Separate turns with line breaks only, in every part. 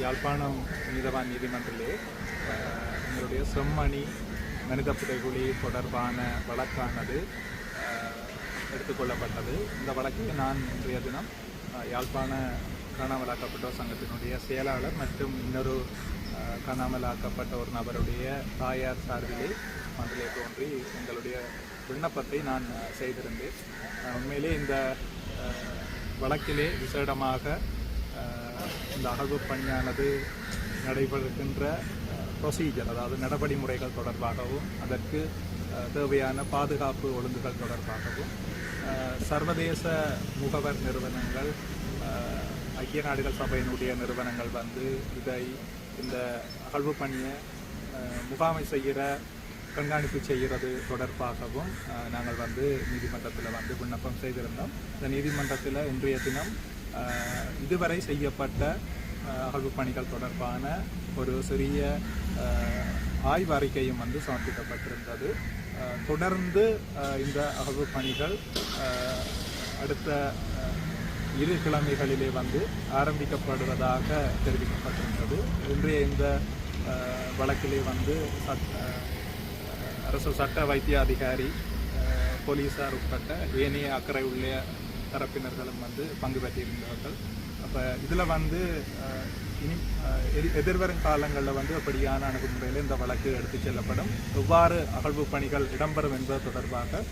யாழ்ப்பாணம் நீதவான் நீதிமன்றிலே எங்களுடைய செம்மணி மனித புதைகுழி தொடர்பான வழக்கானது எடுத்துக்கொள்ளப்பட்டது. இந்த வழக்கில் நான் இன்றைய தினம் யாழ்ப்பாண காணாமலாக்கப்பட்டோர் சங்கத்தினுடைய செயலாளர் மற்றும் இன்னொரு காணாமலாக்கப்பட்ட ஒரு நபருடைய தாயார் சார்பிலே மன்றிலே தோன்றி எங்களுடைய விண்ணப்பத்தை நான் செய்திருந்தேன். உண்மையிலே இந்த வழக்கிலே விசேடமாக இந்த அகழ்வு பணியானது நடைபெறுகின்ற ப்ரொசீஜர் அதாவது நடவடிமுறைகள் தொடர்பாகவும் அதற்கு தேவையான பாதுகாப்பு ஒழுங்குகள் தொடர்பாகவும் சர்வதேச முகவர் நிறுவனங்கள் ஐக்கிய நாடுகள் சபையினுடைய நிறுவனங்கள் வந்து இதை இந்த அகழ்வு பணியை முகாமை செய்கிற கண்காணிப்பு செய்கிறது தொடர்பாகவும் நாங்கள் வந்து நீதிமன்றத்தில் வந்து விண்ணப்பம் செய்திருந்தோம். இந்த நீதிமன்றத்தில் இன்றைய தினம் இதுவரை செய்யப்பட்ட அகழ்வு பணிகள் தொடர்பான ஒரு சிறிய ஆய்வறிக்கையும் அறிக்கையும் வந்து சமர்ப்பிக்கப்பட்டிருந்தது. தொடர்ந்து இந்த அகழ்வு பணிகள் அடுத்த இரு கிழமைகளிலே வந்து ஆரம்பிக்கப்படுவதாக தெரிவிக்கப்பட்டிருந்தது. இன்றைய இந்த வழக்கிலே வந்து சட்ட அரசு சட்ட வைத்திய அதிகாரி போலீஸார் உட்பட்ட ஏனைய அக்கறை உள்ள தரப்பினர்களும் வந்து பங்கு பெற்றிருந்தார்கள். அப்போ இதில் வந்து இனி எதி- எதிர்வரும் காலங்களில் வந்து அப்படியான அணுகுமுறையில் இந்த வழக்கு எடுத்துச் செல்லப்படும். எவ்வாறு அகழ்வு பணிகள் இடம்பெறும் என்பது தொடர்பாக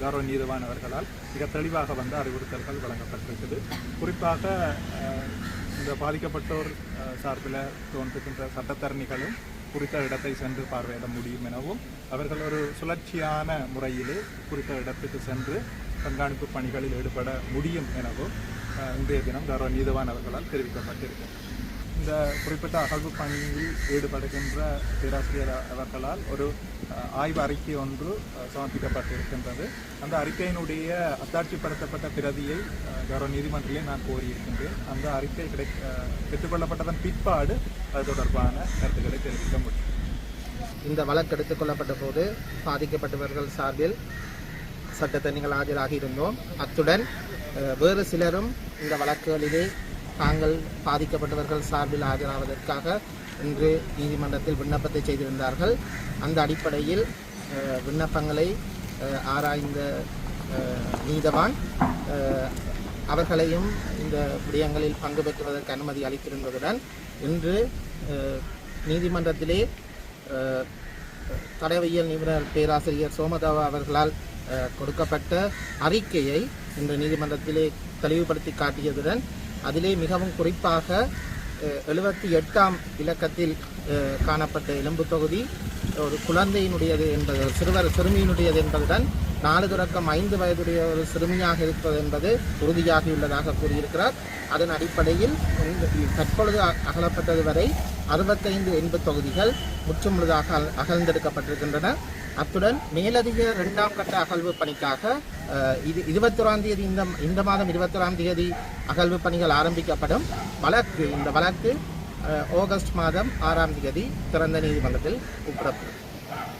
கௌரவ நீதிவான் அவர்களால் மிக தெளிவாக வந்து அறிவுறுத்தல்கள் வழங்கப்பட்டிருக்குது. குறிப்பாக இந்த பாதிக்கப்பட்டோர் சார்பில் தோன்றுகின்ற சட்டத்தரணிகளும் குறித்த இடத்தை சென்று பார்வையிட முடியும் எனவும் அவர்கள் ஒரு சுழற்சியான முறையிலே குறித்த இடத்துக்கு சென்று கண்காணிப்பு பணிகளில் ஈடுபட முடியும் எனவும் அஹ், இன்றைய தினம் கௌரவ நீதவானவர்களால் அவர்களால் தெரிவிக்கப்பட்டிருக்கிறது. இந்த குறிப்பிட்ட அகழ்வு பணியில் ஈடுபடுகின்ற பேராசிரியர் அவர்களால் ஒரு ஆய்வு அறிக்கை ஒன்று சமர்ப்பிக்கப்பட்டிருக்கின்றது. அந்த அறிக்கையினுடைய அத்தாட்சிப்படுத்தப்பட்ட பிரதியை கௌரவ நீதிமன்றத்திலே நான் கோரியிருக்கின்றேன். அந்த அறிக்கை கிடை பெற்றுக்கொள்ளப்பட்டதன் பிற்பாடு அது தொடர்பான கருத்துக்களை தெரிவிக்க முடியும்.
இந்த வழக்கு எடுத்துக் கொள்ளப்பட்ட போது பாதிக்கப்பட்டவர்கள் சார்பில் சட்டத்தரணிகள் ஆஜராகி இருந்தோம் அத்துடன் வேறு சிலரும் இந்த வழக்குகளிலே தாங்கள் பாதிக்கப்பட்டவர்கள் சார்பில் ஆஜராவதற்காக இன்று நீதிமன்றத்தில் விண்ணப்பத்தை செய்திருந்தார்கள். அந்த அடிப்படையில் விண்ணப்பங்களை ஆராய்ந்த நீதவான் அவர்களையும் இந்த விடயங்களில் பங்கு பெற்றுவதற்கு அனுமதி அளித்திருந்ததுடன் இன்று நீதிமன்றத்திலே அஹ், தடயவியல் நிபுணர் பேராசிரியர் சோமதாவா அவர்களால் கொடுக்கப்பட்ட அறிக்கையை இன்று நீதிமன்றத்திலே தெளிவுபடுத்தி காட்டியதுடன் அதிலே மிகவும் குறிப்பாக எழுபத்தி எட்டாம் இலக்கத்தில் காணப்பட்ட எலும்பு தொகுதி ஒரு குழந்தையினுடையது என்பது சிறுவர் சிறுமியினுடையது என்பதுடன் நாலு தொடக்கம் ஐந்து வயதுடைய ஒரு சிறுமியாக இருப்பது என்பது உறுதியாகியுள்ளதாக கூறியிருக்கிறார். அதன் அடிப்படையில் தற்பொழுது அகலப்பட்டது வரை அறுபத்தைந்து எண்பு தொகுதிகள் முற்றுமுழுதாக அகல்- அகழ்ந்தெடுக்கப்பட்டிருக்கின்றன. அத்துடன் மேலதிக இரண்டாம் கட்ட அகழ்வு பணிக்காக இது இருபத்தொராம் தேதி இந்த இந்த மாதம் இருபத்தொராம் தேதி அகழ்வு பணிகள் ஆரம்பிக்கப்படும். வழக்கு இந்த வழக்கு ஆகஸ்ட் மாதம் ஆறாம் தேதி திறந்த நீதிமன்றத்தில் கூப்பிடப்படும்